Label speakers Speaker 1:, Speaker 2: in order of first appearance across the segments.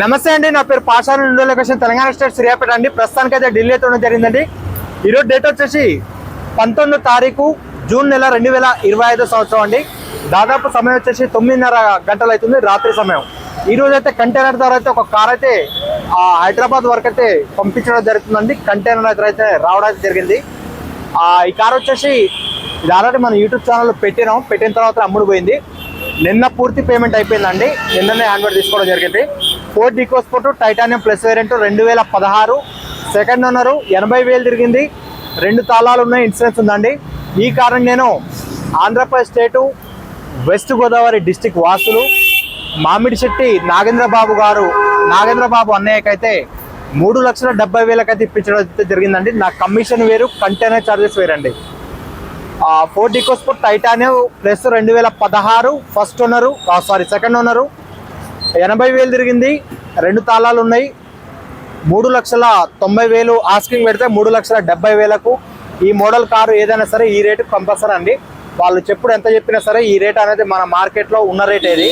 Speaker 1: నమస్తే అండి నా పేరు పాషాలు ఇండో లొకేషన్ తెలంగాణ స్టేట్ శ్రీయాపేట అండి. ప్రస్తుతానికి అయితే ఢిల్లీ అయితే జరిగిందండి. ఈరోజు డేట్ వచ్చేసి పంతొమ్మిదో తారీఖు జూన్ నెల రెండు వేల ఇరవై ఐదో సంవత్సరం అండి. దాదాపు సమయం వచ్చేసి తొమ్మిదిన్నర గంటలు అవుతుంది రాత్రి సమయం. ఈ రోజు అయితే కంటైనర్ ద్వారా అయితే ఒక కార్ అయితే హైదరాబాద్ వరకు అయితే పంపించడం జరుగుతుందండి. కంటైనర్ అయితే అయితే రావడం అయితే జరిగింది. ఈ కార్ వచ్చేసి ఇది ఆల్రెడీ మన యూట్యూబ్ ఛానల్ పెట్టినాం. పెట్టిన తర్వాత అమ్ముడు పోయింది. నిన్న పూర్తి పేమెంట్ అయిపోయిందండి. నిన్ననే హ్యాండ్ తీసుకోవడం జరిగింది. Ford EcoSport titanium plus variant రెండు వేల పదహారు. సెకండ్ ఓనరు ఎనభై వేలు తిరిగింది. రెండు తాళాలు ఉన్నాయి ఇన్సూరెన్స్ ఉందండి. ఈ కారణం నేను Andhra Pradesh state west Godavari district వాసులు మామిడి శెట్టి గారు నాగేంద్రబాబు అన్నయ్యకైతే మూడు లక్షల డెబ్బై వేలకైతే ఇప్పించడం అయితే జరిగిందండి. నా కమిషన్ వేరు కంటైనర్ ఛార్జెస్ వేరండి. ఫోర్డ్ డికోస్పోర్ట్ టైటానియం ప్లస్ రెండు వేల పదహారు first owner sorry second owner ఎనభై వేలు తిరిగింది. రెండు తాళాలు ఉన్నాయి. మూడు లక్షల తొంభై వేలు ఆస్కింగ్ పెడితే మూడు లక్షల డెబ్బై వేలకు. ఈ మోడల్ కారు ఏదైనా సరే ఈ రేటు కంపల్సరీ అండి. వాళ్ళు చెప్పుడు ఎంత చెప్పినా సరే ఈ రేట్ అనేది మన మార్కెట్లో ఉన్న రేట్ ఏది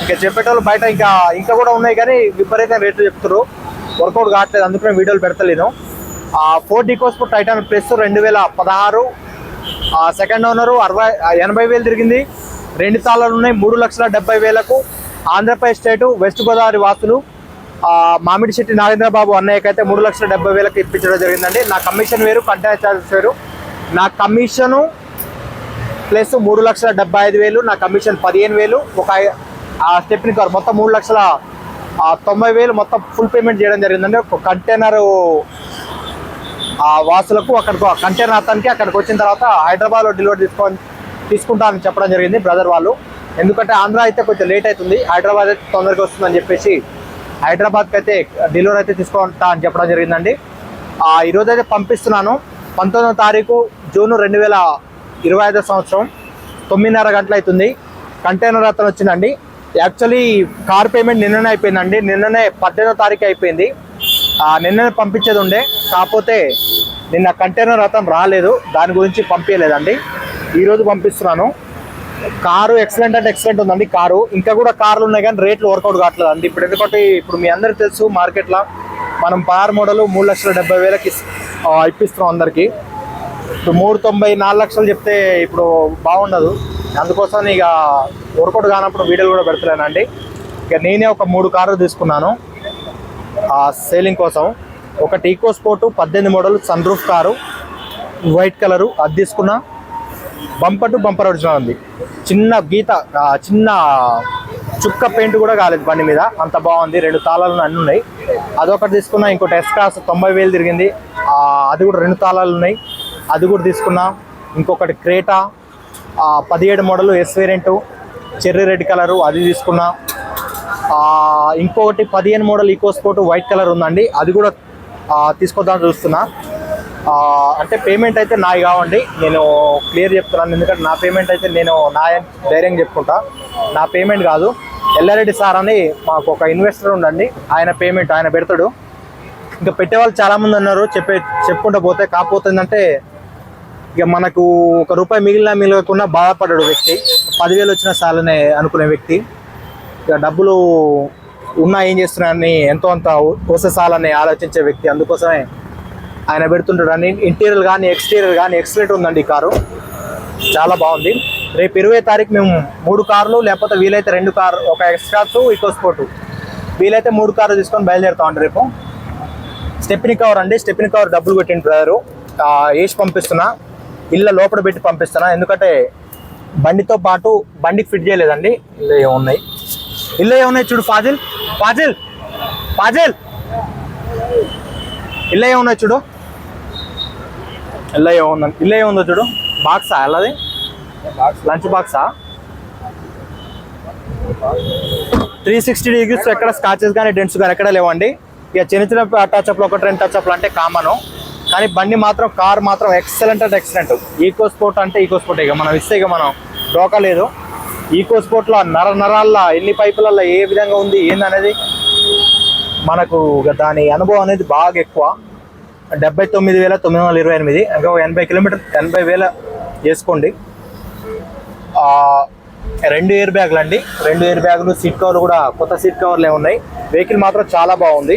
Speaker 1: ఇంకా చెప్పేటోళ్ళు బయట ఇంకా ఇంకా కూడా ఉన్నాయి కానీ విపరీతమైన రేట్లు చెప్తారు వర్కౌట్ కావట్లేదు అందుకనే వీడియోలు పెడతలేను. ఫోర్ డికోస్పో టైటాన్ ప్లస్ రెండు వేల పదహారు. సెకండ్ ఓనరు అరవై ఎనభై వేలు తిరిగింది. రెండు తాళాలు ఉన్నాయి మూడు లక్షల డెబ్బై వేలకు. ఆంధ్రప్రదేశ్ స్టేటు వెస్ట్ గోదావరి వాసులు మామిడి శెట్టి నాగేంద్రబాబు అన్నయ్యకైతే మూడు లక్షల డెబ్బై వేలకు ఇప్పించడం జరిగిందండి. నా కమిషన్ వేరు కంటైనర్ ఛార్జెస్ వేరు. నా కమిషను ప్లస్ మూడు లక్షల డెబ్బై ఐదు వేలు నా కమిషన్ పదిహేను వేలు ఒక ఆ స్టెప్ని కారు మొత్తం మూడు లక్షల తొంభై వేలు మొత్తం ఫుల్ పేమెంట్ చేయడం జరిగిందండి. ఒక కంటైనర్ ఆ వాసులకు అక్కడికి కంటైనర్ అతనికి అక్కడికి వచ్చిన తర్వాత హైదరాబాద్లో డెలివరీ తీసుకో తీసుకుంటా అని చెప్పడం జరిగింది బ్రదర్ వాళ్ళు. ఎందుకంటే ఆంధ్ర అయితే కొంచెం లేట్ అవుతుంది. హైదరాబాద్ అయితే తొందరగా వస్తుందని చెప్పేసి హైదరాబాద్కి అయితే డెలివరీ అయితే తీసుకుంటా అని చెప్పడం జరిగిందండి. ఆ, ఈరోజు అయితే పంపిస్తున్నాను. పంతొమ్మిదో తారీఖు జూన్ రెండు వేల ఇరవై ఐదో సంవత్సరం తొమ్మిదిన్నర గంటలు అవుతుంది కంటైనర్ అతను వచ్చిందండి. యాక్చువల్లీ కార్ పేమెంట్ నిన్ననే అయిపోయిందండి. నిన్ననే పద్దెనిమిదో తారీఖు అయిపోయింది. నిన్ననే పంపించేది ఉండే. కాకపోతే నిన్న కంటైనర్ అతను రాలేదు. దాని గురించి పంపించలేదండి. ఈరోజు పంపిస్తున్నాను. కారు ఎక్సలెంట్ అంటే ఎక్సలెంట్ ఉందండి కారు. ఇంకా కూడా కార్లు ఉన్నాయి కానీ రేట్లు వర్కౌట్ కావట్లేదు అండి ఇప్పుడు ఎందుకంటే ఇప్పుడు మీ అందరికి తెలుసు మార్కెట్లో మనం పార్ మోడల్ మూడు లక్షల డెబ్బై వేలకి ఇప్పిస్తున్నాం అందరికీ. ఇప్పుడు మూడు తొంభై నాలుగు లక్షలు చెప్తే ఇప్పుడు బాగుండదు. అందుకోసం ఇక వర్కౌట్ కానప్పుడు వీడియోలు కూడా పెడతలేనండి. ఇక నేనే ఒక మూడు కార్లు తీసుకున్నాను ఆ సేలింగ్ కోసం. ఒకటి ఈకో స్పోర్టు పద్దెనిమిది model sunroof car white colour అది తీసుకున్నా. బంపర్ టు బంపర్ ఒరిజినల్ ఉంది. చిన్న గీత చిన్న చుక్క పెయింట్ కూడా కాలేదు బండి మీద. అంత బాగుంది. రెండు తాళాలు అన్నీ ఉన్నాయి. అదొకటి తీసుకున్నా ఇంకోటి ఎస్ క్లాస్ తొంభై వేలు తిరిగింది. అది కూడా రెండు తాళాలు ఉన్నాయి. అది కూడా తీసుకున్నా. ఇంకొకటి క్రేటా పదిహేడు model S variant cherry red colour అది తీసుకున్నా. ఇంకొకటి పదిహేను model EcoSport white colour ఉందండి. అది కూడా తీసుకొద్దామని చూస్తున్నా. అంటే పేమెంట్ అయితే నాయి కావండి. నేను క్లియర్ చెప్తున్నాను. ఎందుకంటే నా పేమెంట్ అయితే నేను నా ధైర్యంగా చెప్పుకుంటా. నా పేమెంట్ కాదు. ఎల్లారెడ్డి సార్ అని మాకు ఒక ఇన్వెస్టర్ ఉండండి. ఆయన పేమెంట్ ఆయన పెడతాడు. ఇంకా పెట్టేవాళ్ళు చాలామంది ఉన్నారు. చెప్పే చెప్పుకుంటూ పోతే కాకపోతుందంటే ఇక మనకు ఒక రూపాయి మిగిలిన మిగలకుండా బాధపడ్డాడు వ్యక్తి. పదివేలు వచ్చిన చాలనే అనుకునే వ్యక్తి. ఇక డబ్బులు ఉన్నా ఏం చేస్తున్నాయని ఎంతో అంత వస్తే చాలని ఆలోచించే వ్యక్తి. అందుకోసమే ఆయన పెడుతుంటాడు. అని ఇంటీరియర్ కానీ ఎక్స్టీరియర్ కానీ ఎక్సలెంట్ ఉందండి ఈ కారు. చాలా బాగుంది. రేపు ఇరవై తారీఖు మేము మూడు కార్లు లేకపోతే వీలైతే రెండు కార్ ఒక ఎక్స్ట్రాస్ ఈకో స్పోర్ట్ వీలైతే మూడు కార్లు తీసుకొని బయలుదేరుతామండి రేపు. స్టెప్ని కవర్ అండి. స్టెప్ని కవర్ డబ్బులు పెట్టిన బ్రదరు వేసి పంపిస్తున్నా. ఇళ్ళ లోపల పెట్టి పంపిస్తున్నా. ఎందుకంటే బండితో పాటు బండికి ఫిట్ చేయలేదండి. ఇల్లు ఏమున్నాయి ఇల్లు ఏమున్నాయి చూడు ఫాజిల్. ఫాజిల్. ఫాజిల్. ఇల్లు ఏమున్నాయి చూడు. ఇల్లు ఉందండి ఇల్లయ్య ఉందో చూడు బాక్సా అల్లది లంచ్ బాక్సా త్రీ సిక్స్టీ డిగ్రీస్ ఎక్కడ స్కాచెస్ కానీ డెంట్స్ కానీ ఎక్కడ లేవండి. ఇక చిన్న చిన్న టచ్అప్లు ఒకటి రెండు టచ్అప్లు అంటే కామన్ కానీ బండి మాత్రం కార్ మాత్రం ఎక్సలెంట్ అంటే ఎక్సలెంట్ ఈకో స్పోర్ట్ అంటే ఈకో స్పోర్ట్ ఇక మనం ఇస్తే ఇక మనం డోకా లేదు. ఈకో స్పోర్ట్లో నర నరాల్లో ఎన్ని పైపులలో ఏ విధంగా ఉంది ఏందనేది మనకు దాని అనుభవం అనేది బాగా ఎక్కువ. డెబ్బై తొమ్మిది వేల తొమ్మిది వందల ఇరవై ఎనిమిది. ఇంకా ఒక ఎనభై కిలోమీటర్ ఎనభై వేల చేసుకోండి రెండు ఎయిర్ బ్యాగులు అండి. రెండు ఎయిర్ బ్యాగులు సీట్ కవర్లు కూడా కొత్త సీట్ కవర్లే ఉన్నాయి. వెహికల్ మాత్రం చాలా బాగుంది.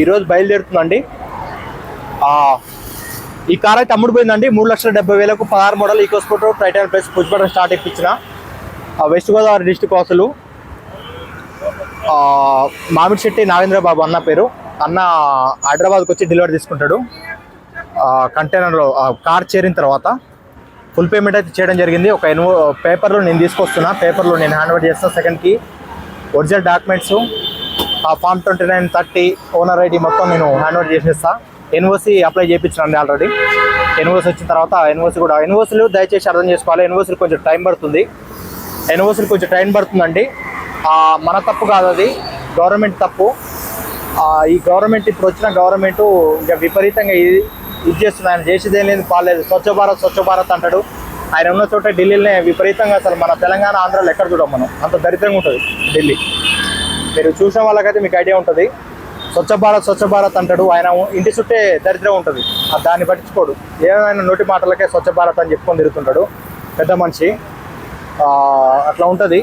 Speaker 1: ఈరోజు బయలుదేరుతుందండి. ఈ కార్ అయితే అమ్ముడిపోయిందండి. మూడు లక్షల డెబ్బై వేలకు పదహారు model EcoSport titan plus push button start ఇప్పించిన ఆ, వెస్ట్ గోదావరి డిస్టిక్ వాసులు. మామిడిశెట్టి మామిడి శెట్టి నాగేంద్ర బాబు అన్న పేరు. అన్న హైదరాబాద్కి వచ్చి డెలివరీ తీసుకుంటాడు. కంటైనర్లో కార్ చేరిన తర్వాత ఫుల్ పేమెంట్ అయితే చేయడం జరిగింది. ఒక ఎన్వో పేపర్లో నేను తీసుకొస్తున్నా. పేపర్లో నేను హ్యాండ్ ఓవర్ చేస్తాను సెకండ్కి. ఒరిజినల్ డాక్యుమెంట్స్ ఆ form twenty nine thirty owner ID మొత్తం నేను హ్యాండ్ ఓవర్ చేసేస్తా. ఎన్ఓసి అప్లై చేయించానండి ఆల్రెడీ. ఎన్ఓసి వచ్చిన తర్వాత ఎన్ఓసి కూడా ఎన్ఓసీలు దయచేసి అర్థం చేసుకోవాలి. ఎన్ఓసీలు కొంచెం టైం పడుతుంది. ఎన్ఓసీలు కొంచెం టైం పడుతుందండి. మన తప్పు కాదు అది. గవర్నమెంట్ తప్పు. ఈ గవర్నమెంట్ ఇప్పుడు వచ్చిన గవర్నమెంట్ ఇంకా విపరీతంగా ఇది ఇది చేస్తుంది. ఆయన చేసేది లేదు పాలేదు స్వచ్ఛ భారత్ స్వచ్ఛ భారత్ అంటాడు. ఆయన ఉన్న చోట ఢిల్లీలోనే విపరీతంగా అసలు మన తెలంగాణ ఆంధ్రాలో ఎక్కడ చూడం మనం. అంత దరిద్రంగా ఉంటుంది ఢిల్లీ. మీరు చూసిన వాళ్ళకైతే మీకు ఐడియా ఉంటుంది. స్వచ్ఛ భారత్ స్వచ్ఛ భారత్ అంటాడు. ఆయన ఇంటి చుట్టే దరిద్రం ఉంటుంది. దాన్ని పట్టించుకోడు. ఏమైనా నోటి మాటలకే స్వచ్ఛ భారత్ అని చెప్పుకొని తిరుగుతుంటాడు. పెద్ద మనిషి. అట్లా ఉంటుంది.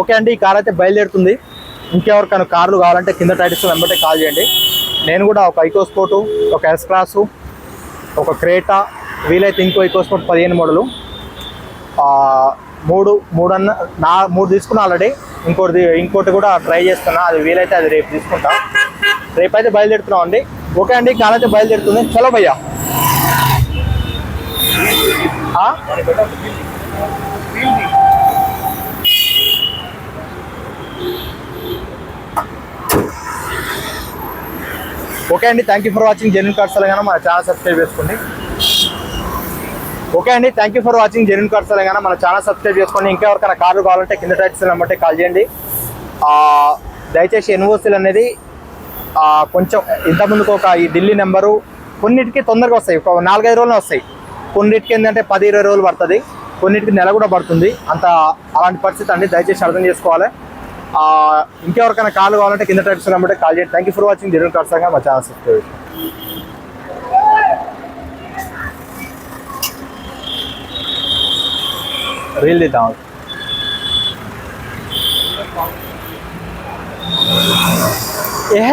Speaker 1: ఓకే అండి ఈ కార్ అయితే బయలుదేరుతుంది. ఇంకెవరికైనా కార్లు కావాలంటే కింద టైటిల్స్ వెంబటే కాల్ చేయండి. నేను కూడా ఒక ఐకో స్పోర్టు ఒక ఎస్ క్లాసు ఒక క్రేటా వీలైతే ఇంకో ఐకో స్పోర్ట్ పదిహేను మోడలు మూడు మూడు అన్న నా మూడు తీసుకున్నా ఆల్రెడీ ఇంకోటి ఇంకోటి కూడా ట్రై చేస్తున్నా. అది వీలైతే అది రేపు తీసుకుంటా. రేపు అయితే బయలుదేరుతున్నాం అండి. ఓకే అండి కాలైతే అయితే బయలుదేరుతుంది. చలో భయ్యా. ఆ? ఓకే అండి thank you for watching genuine cars Telangana మన ఛానల్ సబ్స్క్రైబ్ చేసుకోండి. ఓకే అండి thank you for watching genuine cars Telangana మన ఛానల్ సబ్స్క్రైబ్ చేసుకోండి. ఇంకా ఎవరికైనా కార్లు కావాలంటే కింద టైట్స్ నెంబర్టే కాల్ చేయండి. దయచేసి ఎన్ఓసీలు అనేది కొంచెం ఇంతకుముందుకు ఒక ఈ ఢిల్లీ నెంబరు కొన్నిటికి తొందరగా వస్తాయి. ఒక నాలుగైదు రోజులు వస్తాయి. కొన్నిటికి ఏంటంటే పది ఇరవై రోజులు పడుతుంది. కొన్నిటికి నెల కూడా పడుతుంది. అంత అలాంటి పరిస్థితి అండి. దయచేసి అర్థం చేసుకోవాలి. ఇంకెవరికైనా కాల్ కావాలంటే కింద టైప్స్ నెంబర్ కాల్ చేయండి. Thank you for watching genuine cars మా ఛానల్ సబ్స్క్రైబ్ రీల్ దిద్దాం. ఏ